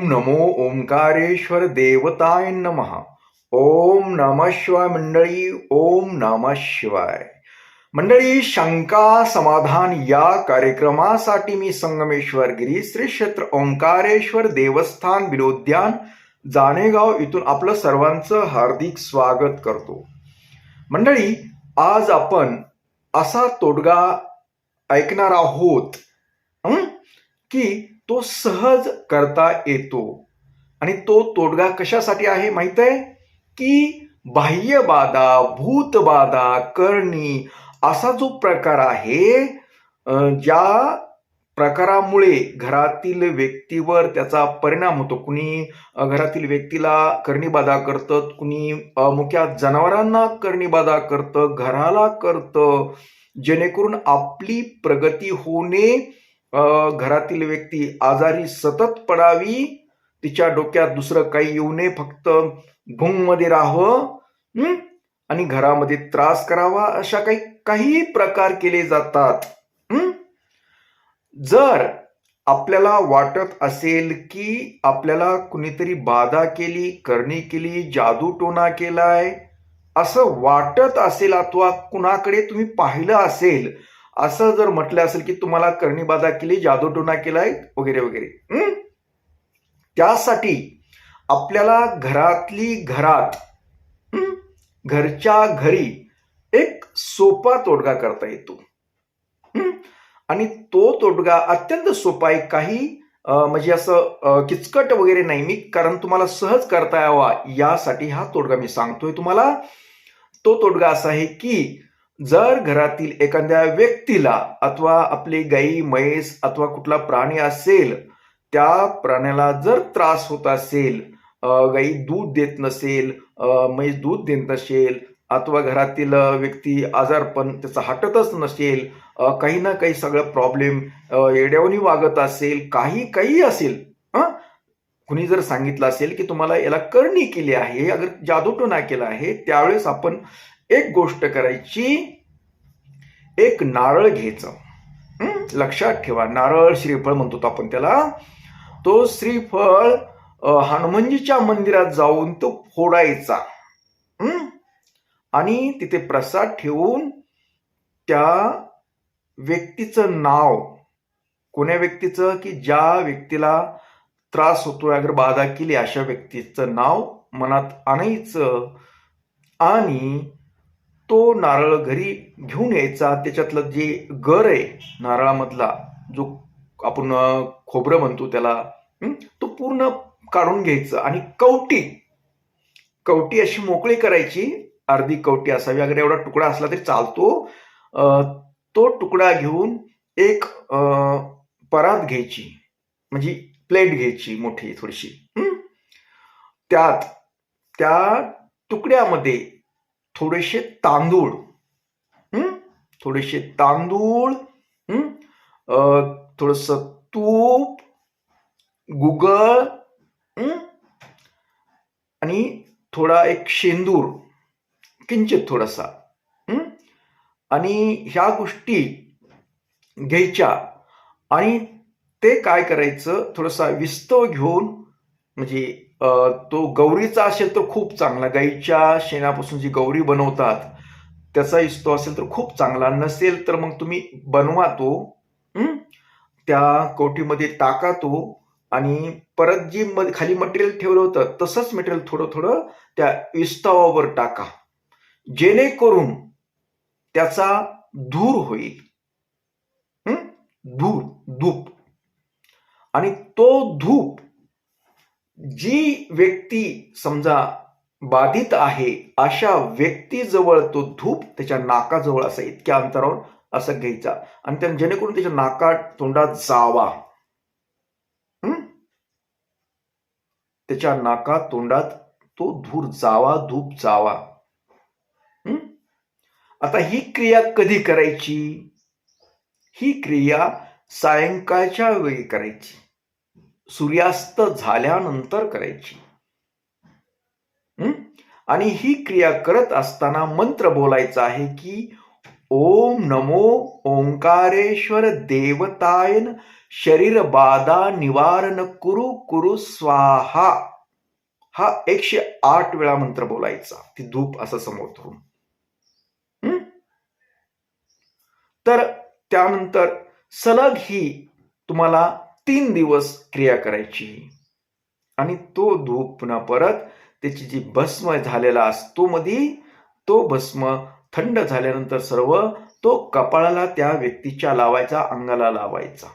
ओम नमो ओंकारेश्वर देवताय नमः. ओम नम शिवाय मंडळी ओम नम शिवाय. मंडळी शंका समाधान या कार्यक्रमासाठी मी संगमेश्वर गिरी श्री क्षेत्र ओंकारेश्वर देवस्थान विनोद्यान जाणेगाव इथून आपलं सर्वांचं हार्दिक स्वागत करतो. मंडळी आज आपण असा तोडगा ऐकणार आहोत की तो सहज करता येतो. आणि तो तोडगा कशासाठी आहे माहीत आहे की बाह्यबाधा भूतबाधा करणी असा जो प्रकार आहे ज्या प्रकारामुळे घरातील व्यक्तीवर त्याचा परिणाम होतो. कुणी घरातील व्यक्तीला कर्णीबाधा करतं कुणी मुख्या जनावरांना कर्णीबाधा करतं घराला करतं जेणेकरून आपली प्रगती होणे घरातील व्यक्ती आजारी सतत पडावी तिच्या डोक्यात दुसरं काही येऊ नये फक्त मध्ये राहावं आणि घरामध्ये त्रास करावा अशा काही काही प्रकार केले जातात जर आपल्याला वाटत असेल की आपल्याला कुणीतरी बाधा केली करणी केली जादू टोना केलाय असं वाटत असेल अथवा कुणाकडे तुम्ही पाहिलं असेल असं जर म्हटलं असेल की तुम्हाला करणी बाधा केली जादूटोना केलाय वगैरे वगैरे. त्यासाठी आपल्याला घरातली घरात घरच्या घरी एक सोपा तोडगा करता येतो. आणि तो तोडगा अत्यंत सोपा आहे. काही म्हणजे असं किचकट वगैरे नाही मी कारण तुम्हाला सहज करता यावा यासाठी हा तोडगा मी सांगतोय तुम्हाला. तो तोडगा असा आहे की जर घरातील एखाद्या व्यक्तीला अथवा आपली गाई म्हैस अथवा कुठला प्राणी असेल त्या प्राण्याला जर त्रास होत असेल गाई दूध देत नसेल म्हैस दूध देत नसेल अथवा घरातील व्यक्ती आजारपण त्याचा हटतच नसेल काही ना काही सगळं प्रॉब्लेम येड्यावनी वागत असेल काही काही असेल कुणी जर सांगितलं असेल की तुम्हाला याला करणी केली आहे अगर जादूटोना केला आहे त्यावेळेस आपण एक गोष्ट करायची एक नारळ घ्यायचं. लक्षात ठेवा नारळ श्रीफळ म्हणतो आपण त्याला. तो श्रीफळ हनुमानजीच्या मंदिरात जाऊन तो फोडायचा. आणि तिथे प्रसाद ठेवून त्या व्यक्तीचं नाव कोण्या व्यक्तीचं? की ज्या व्यक्तीला त्रास होतोय अगर बाधा केली अशा व्यक्तीचं नाव मनात आणायचं. आणि तो नारळ घरी घेऊन यायचा. त्याच्यातलं जे गर आहे नारळामधला जो आपण खोबरं म्हणतो त्याला तो पूर्ण काढून घ्यायचं. आणि कवटी कवटी अशी मोकळी करायची. अर्धी कवटी असावी. अगर एवढा तुकडा असला तरी चालतो. तो तुकडा घेऊन एक परात घ्यायची. म्हणजे प्लेट घ्यायची मोठी थोडीशी. त्यात त्या तुकड्यामध्ये थोडेसे तांदूळ. थोडेसे तांदूळ थोडंसं थोडस तूप गुगळ आणि थोडा एक शेंदूर किंचित थोडासा आणि ह्या गोष्टी घ्यायच्या. आणि ते काय करायचं थोडासा विस्तव घेऊन म्हणजे तो गौरीचा असेल तर खूप चांगला. गाईच्या शेणापासून जी गौरी बनवतात त्याचा इस्तो असेल तर खूप चांगला. नसेल तर मग तुम्ही बनवा तो त्या कोटीमध्ये टाका तो आणि परत जी मध्ये खाली मटेरियल ठेवलं होतं तसंच मटेरियल थोडं थोडं त्या इस्तवावर टाका. जेणेकरून त्याचा धूर होईल. धूर धूप. आणि तो धूप जी व्यक्ती समजा बाधित आहे अशा व्यक्तीजवळ तो धूप त्याच्या नाकाजवळ असा इतक्या अंतरावर असं घ्यायचा. आणि त्या जेणेकरून त्याच्या नाका तोंडात जावा. त्याच्या नाका तोंडात तो धूर जावा धूप जावा. आता ही क्रिया कधी करायची? ही क्रिया सायंकाळच्या वेळी करायची. सूर्यास्त झाल्यानंतर करायची. आणि ही क्रिया करत असताना मंत्र बोलायचा आहे की ओम नमो ओंकारेश्वर देवतायन शरीर बाधा निवारण कुरु कुरु स्वाहा. हा एकशे आठ वेळा मंत्र बोलायचा. ती धूप असं समोर धरून तर त्यानंतर सलग ही तुम्हाला तीन दिवस क्रिया करायची. आणि तो धूप पुन्हा परत त्याची जी भस्म झालेला असतो मधी तो भस्म थंड झाल्यानंतर सर्व तो कपाळाला त्या व्यक्तीच्या लावायचा अंगाला लावायचा.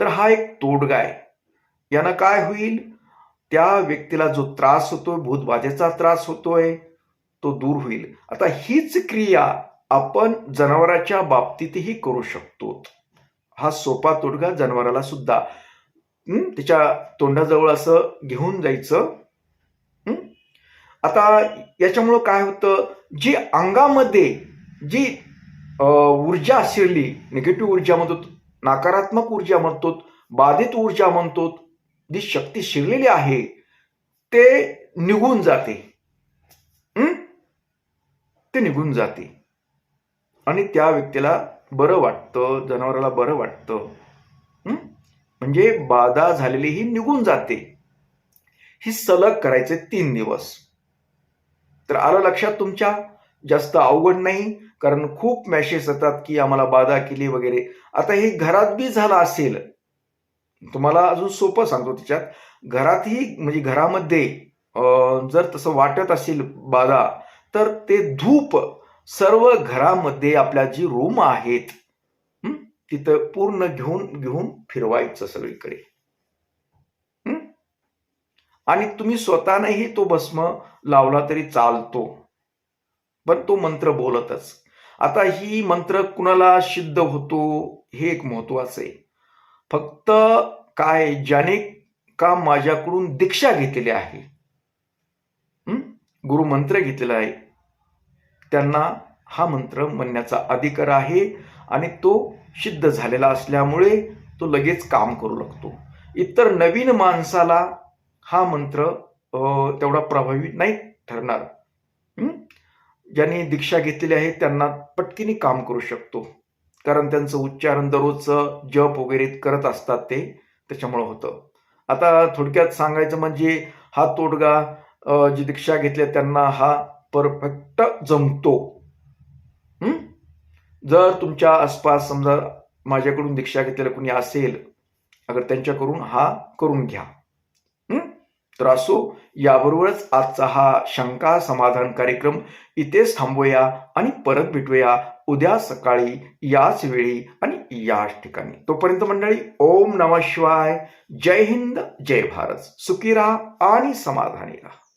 तर हा एक तोडगा आहे. यानं काय होईल? त्या व्यक्तीला जो त्रास होतोय भूतबाधेचा त्रास होतोय तो दूर होईल. आता हीच क्रिया आपण जनावराच्या बाबतीतही करू शकतो. हा सोपा तोडगा जनावराला सुद्धा. त्याच्या तोंडाजवळ असं घेऊन जायचं. आता याच्यामुळं काय होतं? जी अंगामध्ये जी ऊर्जा शिरली निगेटिव्ह ऊर्जा म्हणतो नकारात्मक ऊर्जा म्हणतो बाधित ऊर्जा म्हणतो जी शक्ती शिरलेली आहे ते निघून जाते. ते निघून जाते. आणि त्या व्यक्तीला बरं वाटतं जनावराला बरं वाटतं. म्हणजे बाधा झालेली ही निघून जाते. ही सलग करायचे तीन दिवस. तर आलं लक्षात तुमच्या? जास्त अवघड नाही कारण खूप मॅसेज येतात की आम्हाला बाधा केली वगैरे. आता हे घरात बी झालं असेल. तुम्हाला अजून सोपं सांगतो त्याच्यात. घरातही म्हणजे घरामध्ये जर तसं वाटत असेल बाधा तर ते धूप सर्व घरामध्ये आपल्या जी रूम आहेत तिथं पूर्ण घेऊन घेऊन फिरवायचं सगळीकडे. आणि तुम्ही स्वतःनेही तो भस्म लावला तरी चालतो. पण तो मंत्र बोलतच. आता ही मंत्र कुणाला सिद्ध होतो हे एक महत्वाचं आहे. फक्त काय ज्याने का माझ्याकडून दीक्षा घेतलेली आहे. हं? गुरु मंत्र घेतलेला आहे. त्यांना हा मंत्र म्हणण्याचा अधिकार आहे आणि तो सिद्ध झालेला असल्यामुळे तो लगेच काम करू लागतो. इतर नवीन माणसाला हा मंत्र तेवढा प्रभावी नाही ठरणार. ज्यांनी दीक्षा घेतलेली आहे त्यांना पटकीने काम करू शकतो. कारण त्यांचं उच्चारण दररोजचं जप वगैरे करत असतात ते त्याच्यामुळं होतं. आता थोडक्यात सांगायचं म्हणजे हा तोडगा जी दीक्षा घेतल्या त्यांना हा परफेक्ट जमतो. जर तुमच्या आसपास समजा माझ्याकडून दीक्षा घेतलेलं कुणी असेल अगर त्यांच्याकडून हा करून घ्या. तर असो याबरोबरच आजचा हा शंका समाधान कार्यक्रम इथेच थांबूया आणि परत भेटूया उद्या सकाळी याच वेळी आणि याच ठिकाणी. तोपर्यंत मंडळी ओम नमः शिवाय. जय हिंद जय भारत. सुखी राहा आणि समाधानी राहा.